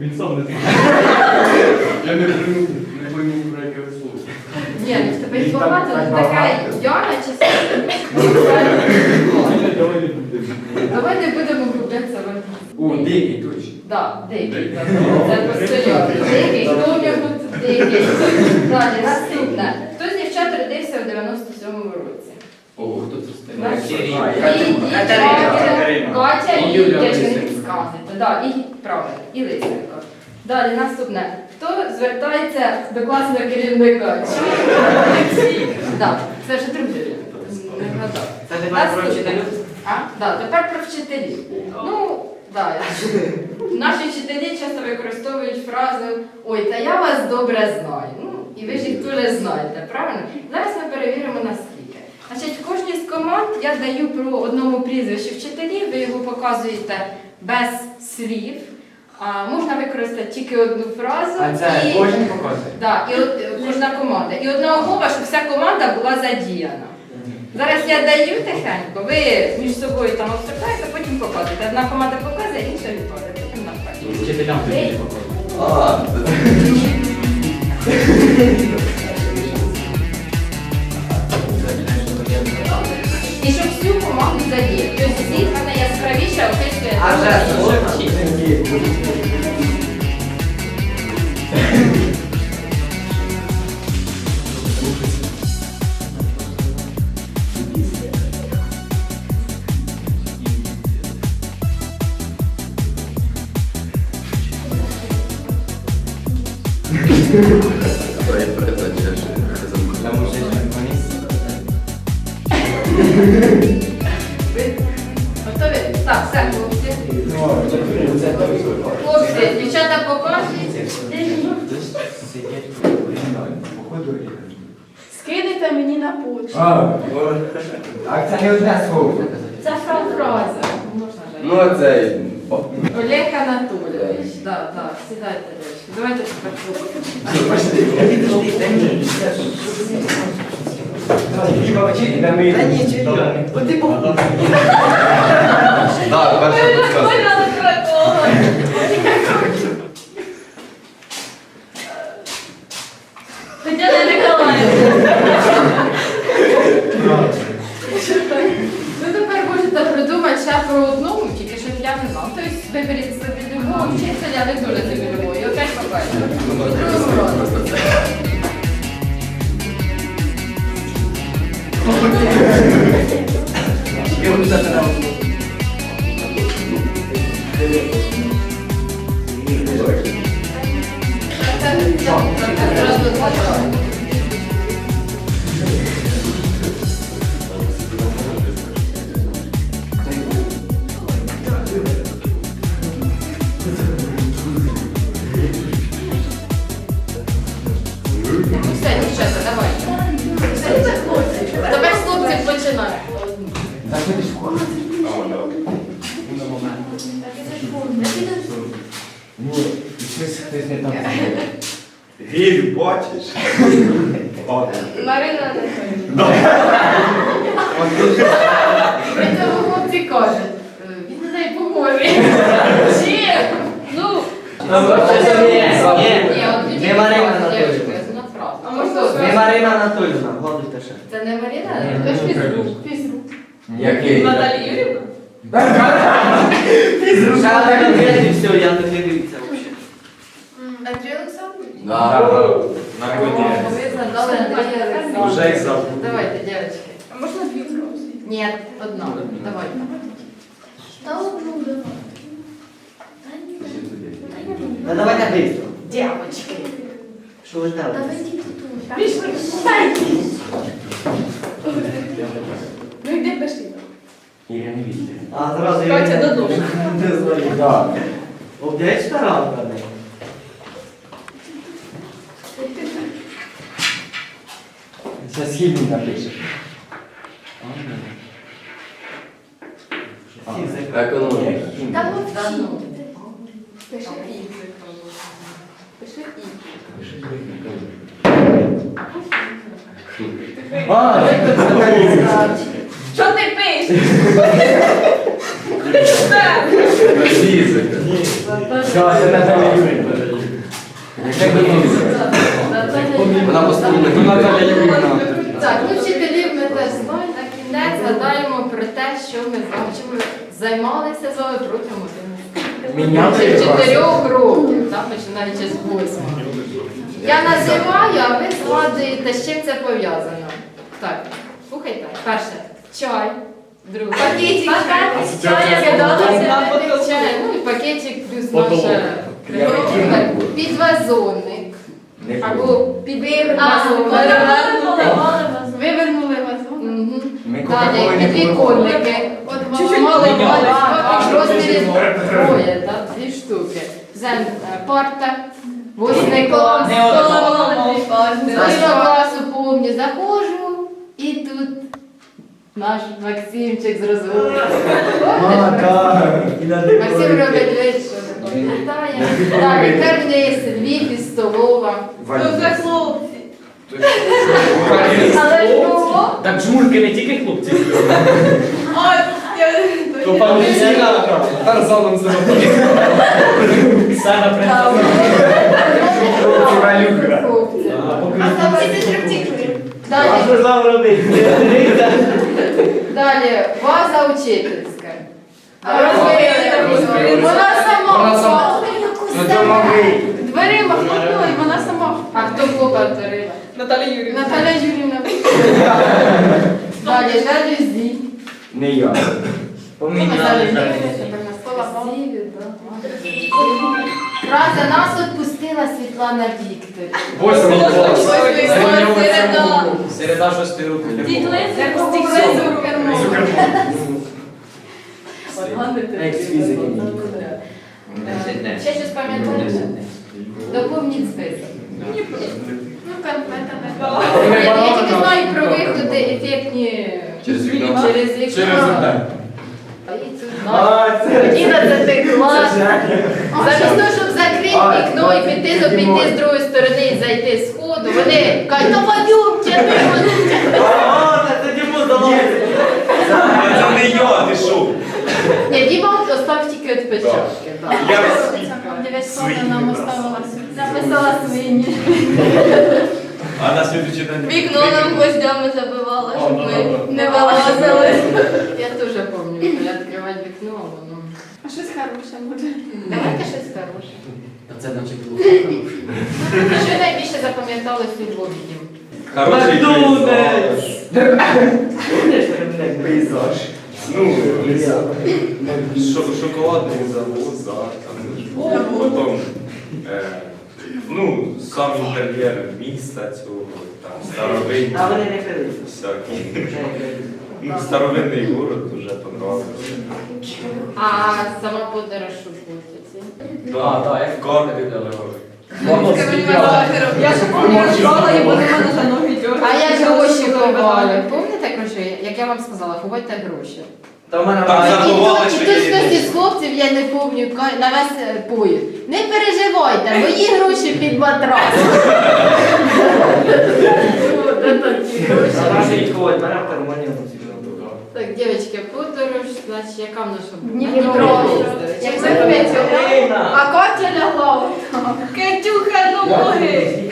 Він сам не знає. Я не пойму, не пойму про яке слово. Ні, ну в тебе ну така багато. Чи Давай не будемо. Давай не будемо грубитися в О, дикий точно. Да, дикий. Це постійно. Дикий, хто нього тут дикий? Далі, наступне. Хто з дівчат родився у 97-му році? Ого, Катерина. Катя і І Юлія я ж не Лисенко. Да, і правильно, і Лисенко. Далі наступне. Хто звертається до класного керівника? Це вже. Не вгадав. Це тепер про вчителів? Тепер про вчителів. Ну, да. Наші вчителі часто використовують фразу Ой, та я вас добре знаю. Ну, і ви ж їх дуже знаєте, правильно? Зараз ми перевіримо наскільки. Значить, в кожній з команд я даю про одному прізвищі вчителів, ви його показуєте без слів. А, можна використати тільки одну фразу. А це і... кожен показує? Да, і от, кожна команда. І одна умова, щоб вся команда була задіяна. Зараз я даю тихенько, ви між собою там обсуждаєте, потім показуєте. Одна команда показує, інша відповідає, потім навпаки. Вчителям тоді не показує. А, всю команду задіяти. Тобто всі в мене яскравіше описує. А те, так, так, сідайте десь. Давайте тепер. Да ні, чи Так, перша собі любого вчителя, не дуже собі любого. І опять побачите. У другому році. Це- це- це Марина Анатолівна, вгадуйте ще. Це не Марина? Це ж фізрук. Фізрук. Який? Наталія Юрівна? Ще один конкрет і все, я не дивіться взагалі. Андрій Олександрович? Да. О, Наркотик. Ви згадали Наталія Олександрівна. Вже як завжди. Давайте, дівчатки. А можна дві зразу? Ні, одна. Давайте. Та одну давай. Ну давайте швидко. Дівчатки. Що ви ждали? Пішли. Ну йди пішли. Я не бачу. А зразу Катя додому. Не знаю. Так. Обдячка ранка не. Це східні напишеш. Фізика. Економіка. Та Та мовчи. Що ти пишеш? Фізика. Вона постійно Так, ну вчителів ми теж знаємо. На кінець згадаємо про те, що ми чим займалися з вами протягом вас? чотирьох років, так, починаючи з восьмого. Я називаю, а ви згадуєте, з чим це пов'язано. Так, слухайте. Перше, чай. Друге. Пакетик чая кидалося. Чай. Ну і пакетик плюс наша прикольна. Підвазонник. Не Або підвазонник. Вивернули. Ми Далі, підвіконники. Чуть-чуть Мали розмірі троє, так, дві штуки. Зен, е, парта, восьмий клас. З класу помню, заходжу, і тут наш Максимчик з розгону. А, так. Максим робить вид, що не пам'ятає. Далі карниз, Львів і столова. Валіди. хлопці. Але ж було. Так жмурки не тільки хлопці. Ой, То пам'ятаєте, Тарзаном себе Саме принцеса. Хлопці, Валюха. А там всі триптихли. А Далі, що ж робити? далі, ваза учительська. А розбили. Вона сама. Вона сама. Ну то могли. Дверима хлопнула і вона сама. А хто хлопа вторила? Наталя Юрівна. Наталя Юрівна. Далі, жалюзі. Не я. Поміняли Фраза нас відпустила Світлана Вікторівна. Восьмий клас. Середа шостої руки. Ще щось пам'ятаєте? Доповніть список. Ну, конфетами. Я тільки знаю про виходи ефектні Через вікно. через вікно. Через вікно. І тут знаю. А, це... 11 клас. Замість того, щоб закрити вікно і піти, піти з другої сторони і зайти з ходу, вони кажуть, ну подюмте, ну А, це Діму здалося. Це не я, ти що? Ні, Діма остав тільки відпечатки. так. Я нам оставила Написала свині. А на слідуючий день. Вікно нам гвоздями забивала, О, щоб да, ми не вилазили. Я теж пам'ятаю, коли відкривати вікно, воно. А щось хороше може. Давайте щось хороше. А це наче було. Що найбільше запам'яталось від обідів? Хороший Макдональдс. Пейзаж? Ну, шо- шоколадний завод, да, там, потім, е, ну, сам інтер'єр міста цього, там, старовинний, А вони не пили. всякий. Ну, старовинний город дуже понравився. А сама подорож у А, так, як Карти виглядали. Я ж пам'ятала, і вони мене за ноги дьоргали. А як гроші ховали? Пам'ятаєте гроші? Як я вам сказала, ховайте гроші. Та в мене мама- за- Заховали, І що тут є хтось гроші. із хлопців, я не пам'ятаю, на весь е, поїзд. Не переживайте, мої гроші під матрас. А наші відходять, бере в кармані. Так, дівчатки, подорож, значить, яка в наша була? Дніпро. Як Як закрити? А Катя лягла. Кетюха ноги.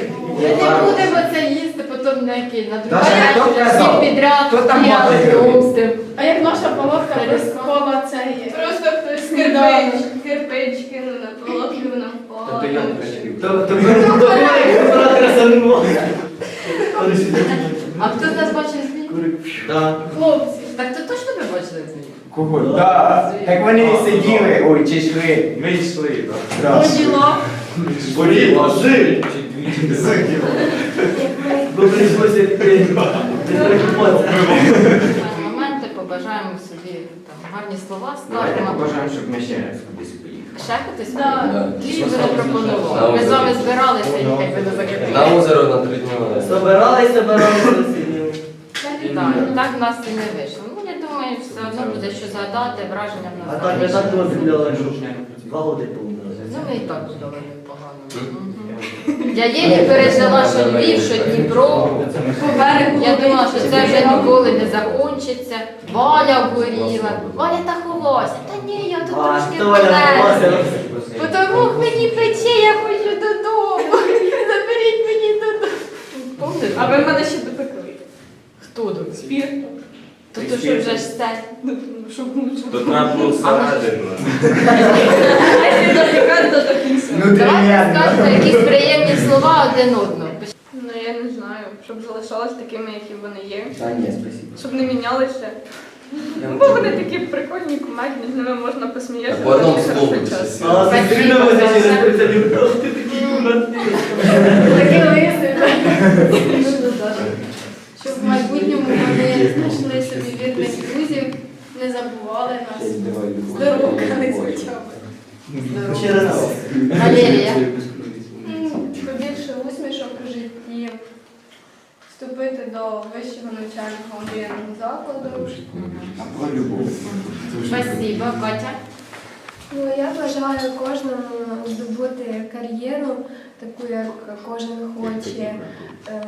Ми не будемо це їсти, потім на який, на другий хто день казав? всі підряд Хто там стояли мати? А як наша палатка без це є? Просто хтось кирпич, кирпич кинув на палатку, вона впала. Тобто я то, то. А хто з нас бачив змій? Да. Хлопці. Так то точно ви бачили змій? Кого? Так. Так вони сиділи, ой, чи йшли. Ми йшли, так. Діла. Горіло, жив. Бо прийшлося йти. Моменти побажаємо собі там гарні слова Давайте скажемо. побажаємо, щоб ми ще раз кудись поїхали. Ще хтось? Да. Би не пропонував. Ми з вами збиралися і якби не закрили. На озеро на три дні. Собирались, собирались, сиділи. Так, так в нас і не вийшло. Ну, думаю, все одно буде що згадати, враження в А нас. так я так розглядала, що два роки повно. Ну, ми і так будемо непогано. Мгм. Я єлі пережила, що Львів, що Дніпро. Я думала, що це вже ніколи не закінчиться. Валя горіла. Валя та ховала. класі. Та ні, я тут А, трошки Толя, полежу. класно. Потому мені пече, я хочу додому. Заберіть мені додому. Помниш? А ви мене ще допекли. хто тут? Спір. То то вже ж це? Щоб. То треба було всередину. Ну, Давайте скажемо якісь приємні слова один одному. Ну я не знаю, щоб залишались такими, які вони є. Та ні, спасибо. Щоб не мінялися. Бо вони такі прикольні, кумедні, з ними можна посміятися. По одному дуже слову хороший час. А, Спасибо, ти через Саша. прицелів. Ох, Ти такий кумедний. Такий лисий. Щоб в майбутньому вони знайшли собі вірних друзів, не забували нас. Здоровкались хоча б. Ще раз. Валерія. Побільше усмішок у житті, вступити до вищого навчального мрійного закладу. Спасибо, Катя. Ну, я бажаю кожному здобути кар'єру, таку, як кожен хоче, е,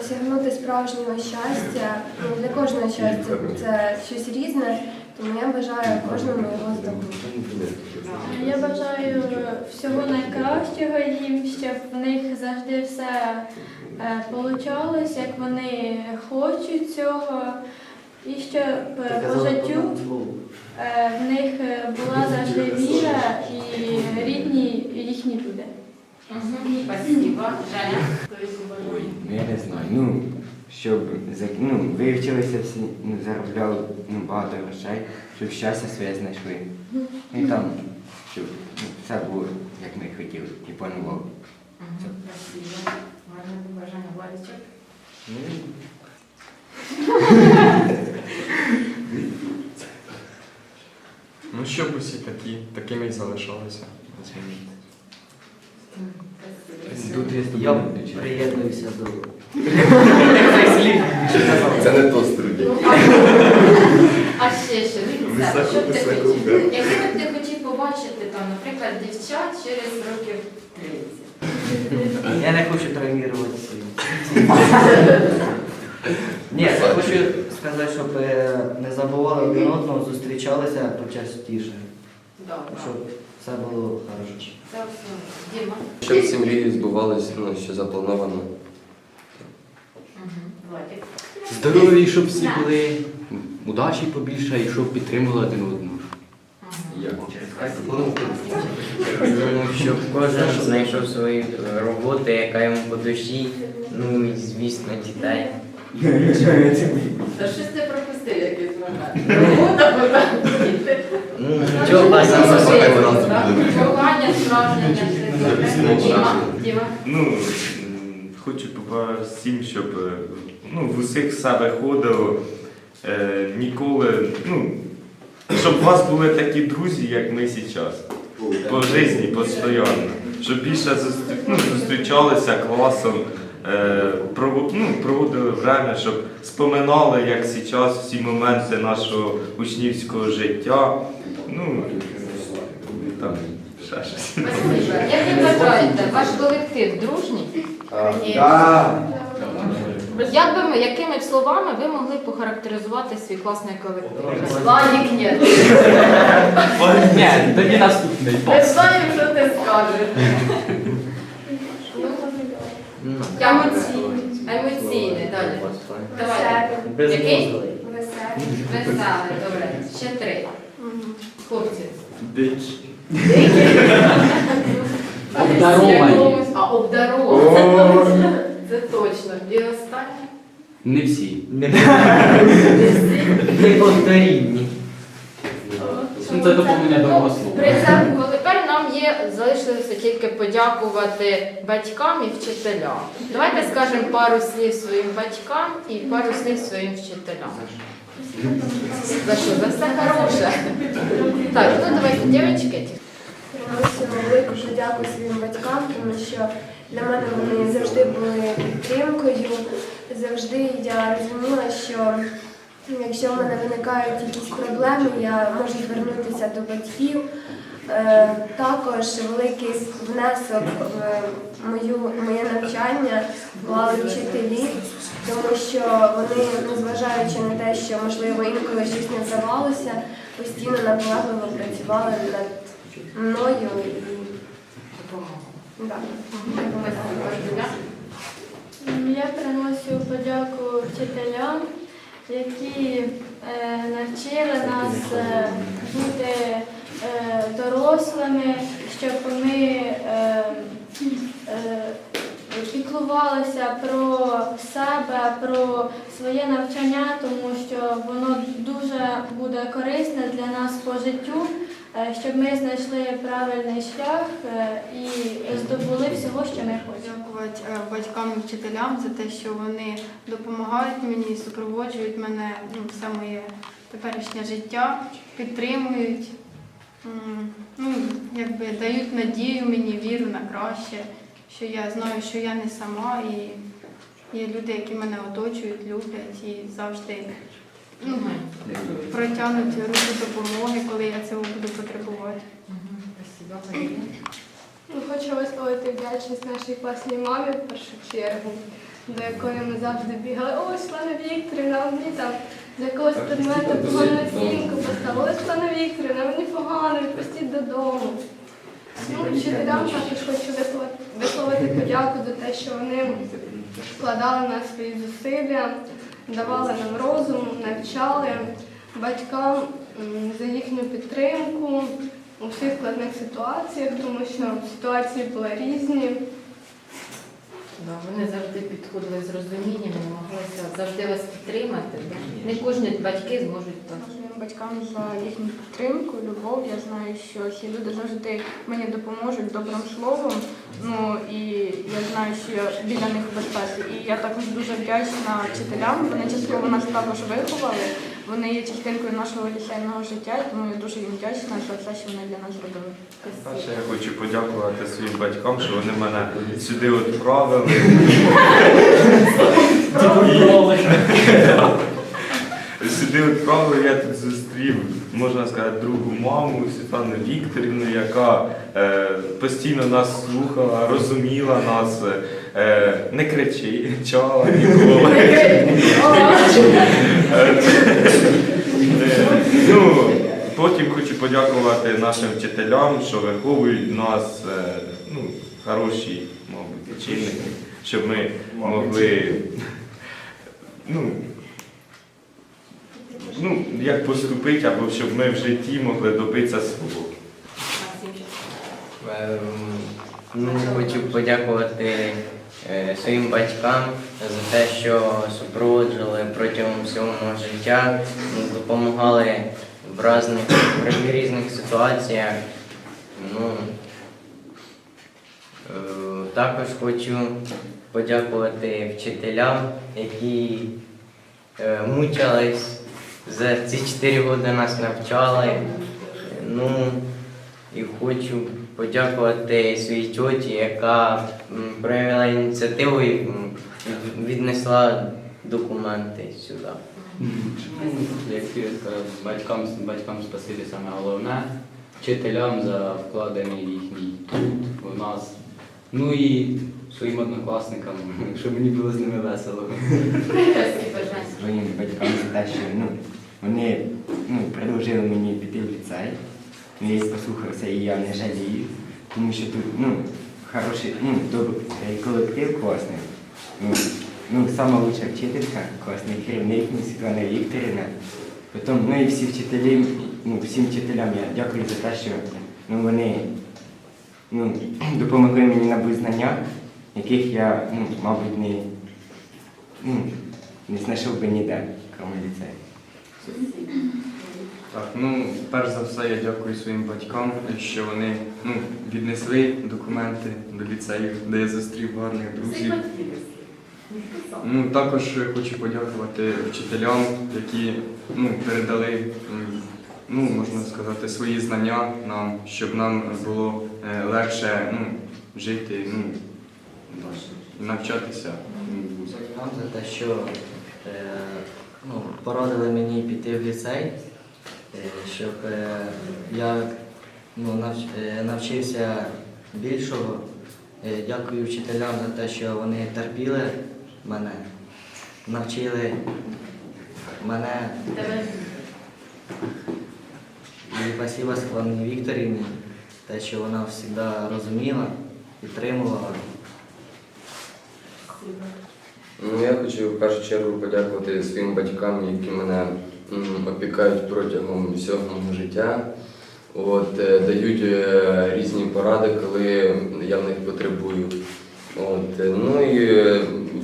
осягнути справжнього щастя. Ну, для кожного щастя це щось різне, тому я бажаю кожному його здобути. Я бажаю всього найкращого їм, щоб в них завжди все получалось, як вони хочуть цього. І щоб е, по життю е, в них е, була завжди віра і рідні їхні люди. Спасибо. Ой, ну я не знаю. Ну, щоб ну, ви вчилися всі, ну, заробляли ну, багато грошей, щоб щастя своє знайшли. Ну і там, щоб ну, все було, як ми хотіли, і планували. Спасибо. Гарне побажання, Владичок. Ну, щоб усі такі, такими і залишалися. Тут є Я приєднуюся до Це не то студія. А ще що? Дивіться, що б ти хотів? Якби б ти хотів побачити там, наприклад, дівчат через років 30? Я не хочу травмувати свої. Ні, я хочу сказати, щоб е, не забували один одного, зустрічалися почастіше. Добре. Щоб все було хорошо. Це все. Діма. Щоб всі мрії збувались, ну, що заплановано. Владик. Здорові, щоб всі були, удачі побільше і щоб підтримували один одного. Ну, щоб кожен знайшов свою роботу, яка йому по душі, ну і звісно дітей. Та щось ти пропустив. Ну, нічого бажано Кохання справжнє. Діма. Діма. Ну, хочу побажати всім, щоб е, ну, в усіх все виходило. Е, ніколи, ну, щоб у вас були такі друзі, як ми зараз. По житті, постійно. Щоб більше ну, зустрічалися класом, ну, проводили время, щоб споминали, як зараз всі моменти нашого учнівського життя. Ну, там, ще щось. Як ви вважаєте, ваш колектив дружній? Так. Як би ми, якими б словами ви могли похарактеризувати свій класний колектив? Владик, ні. Ні, тоді наступний Не знаю, що ти скажеш. Ну. Емоційний, далі. Давай. Який? Веселий, добре. Ще три. Хлопці. Обдаровані. А, обдаровані. Це точно. І останнє. Не всі. Неповторінні. Ну, Це доповнення до є залишилося тільки подякувати батькам і вчителям. Давайте скажемо пару слів своїм батькам і пару слів своїм вчителям. За що? За все хороше. Так, ну давайте, дівчатки. Велику подяку своїм батькам, тому що для мене вони завжди були підтримкою. Завжди я розуміла, що якщо в мене виникають якісь проблеми, я можу звернутися до батьків. Е, Також великий внесок в мою, моє навчання вклали вчителі. тому що вони, незважаючи на те, що можливо інколи щось не вдавалося, постійно наполегливо працювали над мною і да. Я приношу подяку вчителям, які е, навчили нас е, бути дорослими, щоб ми е, е, піклувалися про себе, про своє навчання, тому що воно дуже буде корисне для нас по життю, е, щоб ми знайшли правильний шлях е, і здобули всього, що ми хочемо. Дякувати е, батькам і вчителям за те, що вони допомагають мені, супроводжують мене ну, все моє теперішнє життя, підтримують, ну, якби дають надію мені, віру на краще, що я знаю, що я не сама, і є люди, які мене оточують, люблять і завжди ну, протягнуть руку допомоги, коли я цього буду потребувати. Ну, Хочу висловити вдячність нашій класній мамі в першу чергу, до якої ми завжди бігали. Ой, Свана Вікторівна, мені там з якогось предмету погану оцінку поставили. Свана Вікторівна, мені погано, відпустіть додому. Ну, вчителям також хочу висловити, подяку за те, що вони вкладали в нас свої зусилля, давали нам розум, навчали батькам за їхню підтримку у всіх складних ситуаціях, тому що ситуації були різні. Да, вони завжди підходили з розумінням, намагалися завжди вас підтримати. Да? Не кожні батьки зможуть так. Батькам за їхню підтримку, любов. Я знаю, що ці люди завжди мені допоможуть добрим словом. Ну і я знаю, що я біля них у безпеці. І я також дуже вдячна вчителям. Вони частково нас також виховали. Вони є частинкою нашого ліцейного життя, і тому я дуже їм вдячна за все, що вони для нас зробили. Перше, я хочу подякувати своїм батькам, що вони мене сюди відправили. Сюди відправили, я тут зустрів, можна сказати, другу маму Світлану Вікторівну, яка е, постійно нас слухала, розуміла нас, е, не кричала ніколи. Е, ну, потім хочу подякувати нашим вчителям, що виховують нас, е, ну, хороші, мабуть, очільники, щоб ми могли. Ну, ну, як поступити, або щоб ми в житті могли добитися свого. Ем, Ну, хочу подякувати своїм батькам за те, що супроводжували протягом всього мого життя, допомагали в різних, в різних ситуаціях. Ну, е, також хочу подякувати вчителям, які е, мучились за ці 4 роки нас навчали. Ну, і хочу подякувати своїй тьоті, яка проявила ініціативу і віднесла документи сюди. Як ти сказав, батькам, батькам спасибі саме головне, вчителям за вкладений їхній труд у нас. Ну і своїм однокласникам, щоб мені було з ними весело. своїм батькам за те, що ну, вони ну, предложили мені піти в ліцей. Ну, Я послухався і я не жалію, тому що тут ну, хороший, ну, добрий колектив класний. Ну, ну, сама лучша вчителька, класний керівник, ну, Світлана Вікторівна. Потім, ну і всі вчителі, ну, всім вчителям я дякую за те, що ну, вони ну, допомогли мені набути знання, яких я, ну, мабуть, не, ну, не знайшов би ніде, крім ліцею. Так, ну перш за все я дякую своїм батькам, що вони ну, віднесли документи до ліцею, де я зустрів гарних друзів. Ну, також хочу подякувати вчителям, які ну, передали, ну, можна сказати, свої знання нам, щоб нам було е, легше ну, жити, ну, навчатися. Вам за те, що е, ну, порадили мені піти в ліцей, щоб е, я ну, е, навчився більшого. Е, дякую вчителям за те, що вони терпіли мене. навчили мене і спасибо Складній Вікторівні, те, що вона завжди розуміла, підтримувала. Ну, я хочу в першу чергу подякувати своїм батькам, які мене опікають протягом всього життя. От, е, дають е, різні поради, коли я в них потребую. От, е, ну і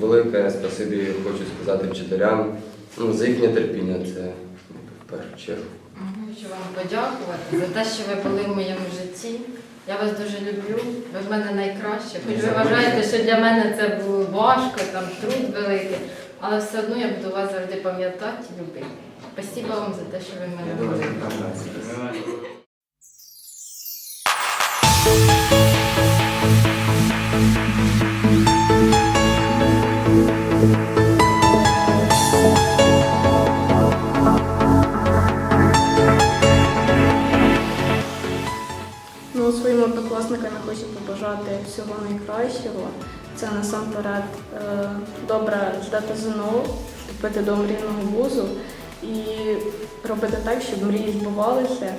велике спасибі хочу сказати вчителям ну, за їхнє терпіння, це в першу чергу. Хочу вам подякувати за те, що ви були в моєму житті. Я вас дуже люблю, ви в мене найкраще. Хоч ви вважаєте, що для мене це було важко, там труд великий, але все одно я буду вас завжди пам'ятати і любити. Спасибо вам за те, що ви мене там. Ну, своїм однокласникам я хочу побажати всього найкращого. Це насамперед е, добре здати ЗНО, вступити до мрійного вузу і робити так, щоб мрії збувалися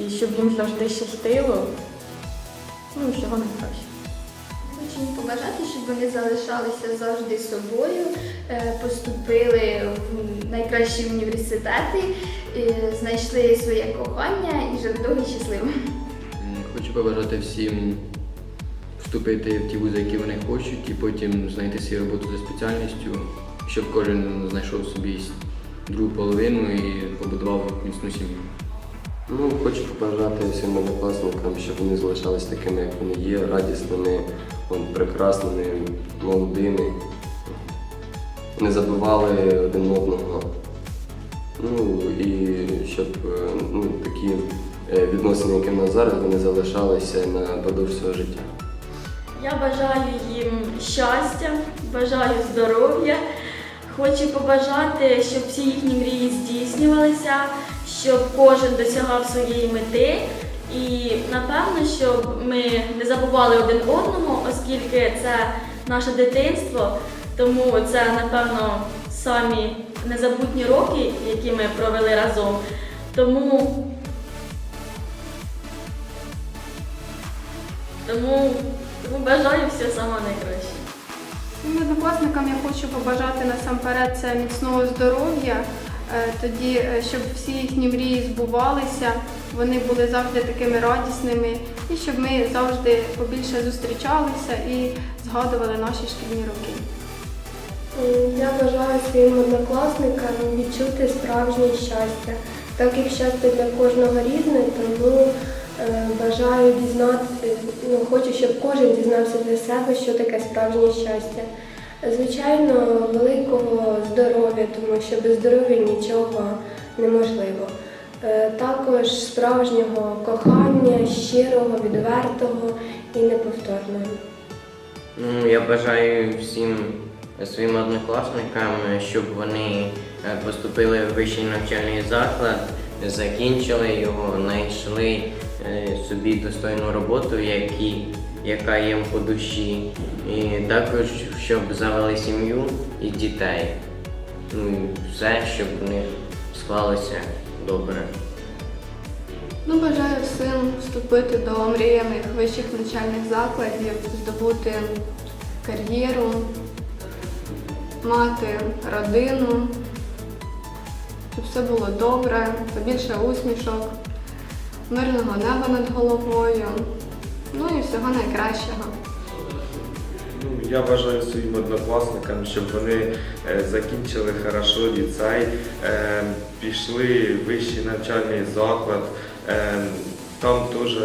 і щоб їм завжди щастило. Ну, всього найкращого. Хочу їм побажати, щоб вони залишалися завжди собою, е, поступили в найкращі університети, е, знайшли своє кохання і жили довго і щасливо. Хочу побажати всім вступити в ті вузи, які вони хочуть, і потім знайти свою роботу за спеціальністю, щоб кожен знайшов собі другу половину і побудував міцну сім'ю. Ну, хочу побажати всім однокласникам, щоб вони залишались такими, як вони є, радісними, прекрасними, молодими, не забували один одного. Ну і щоб е, ну, такі е, відносини, які в нас зараз, вони залишалися на продовж свого життя. Я бажаю їм щастя, бажаю здоров'я. Хочу побажати, щоб всі їхні мрії здійснювалися, щоб кожен досягав своєї мети. І напевно, щоб ми не забували один одного, оскільки це наше дитинство, тому це, напевно, самі незабутні роки, які ми провели разом. Тому Тому, тому бажаю все саме найкраще. Своїм однокласникам я хочу побажати насамперед це міцного здоров'я, е, тоді, е, щоб всі їхні мрії збувалися, вони були завжди такими радісними, і щоб ми завжди побільше зустрічалися і згадували наші шкільні роки. Я бажаю своїм однокласникам відчути справжнє щастя. Так як щастя для кожного різне, тому е, бажаю дізнати, ну, хочу, щоб кожен дізнався для себе, що таке справжнє щастя. Звичайно, великого здоров'я, тому що без здоров'я нічого неможливо. Е, Також справжнього кохання, щирого, відвертого і неповторного. Ну, я бажаю всім своїм однокласникам, щоб вони е, поступили в вищий навчальний заклад, закінчили його, знайшли е, собі достойну роботу, які, яка їм по душі, і також щоб завели сім'ю і дітей. Ну, і все, щоб у них склалося добре. Ну, бажаю всім вступити до мріяних вищих навчальних закладів, здобути кар'єру, мати родину, щоб все було добре, побільше усмішок, мирного неба над головою, ну і всього найкращого. Ну, я бажаю своїм однокласникам, щоб вони е, закінчили хорошо ліцей, е, пішли в вищий навчальний заклад, е, там теж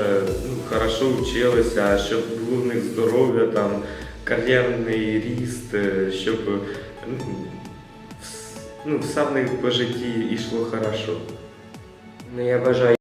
ну, хорошо вчилися, щоб було в них здоров'я, там, кар'єрний ріст, щоб ну, ну, все в них по житті йшло хорошо. Ну, я бажаю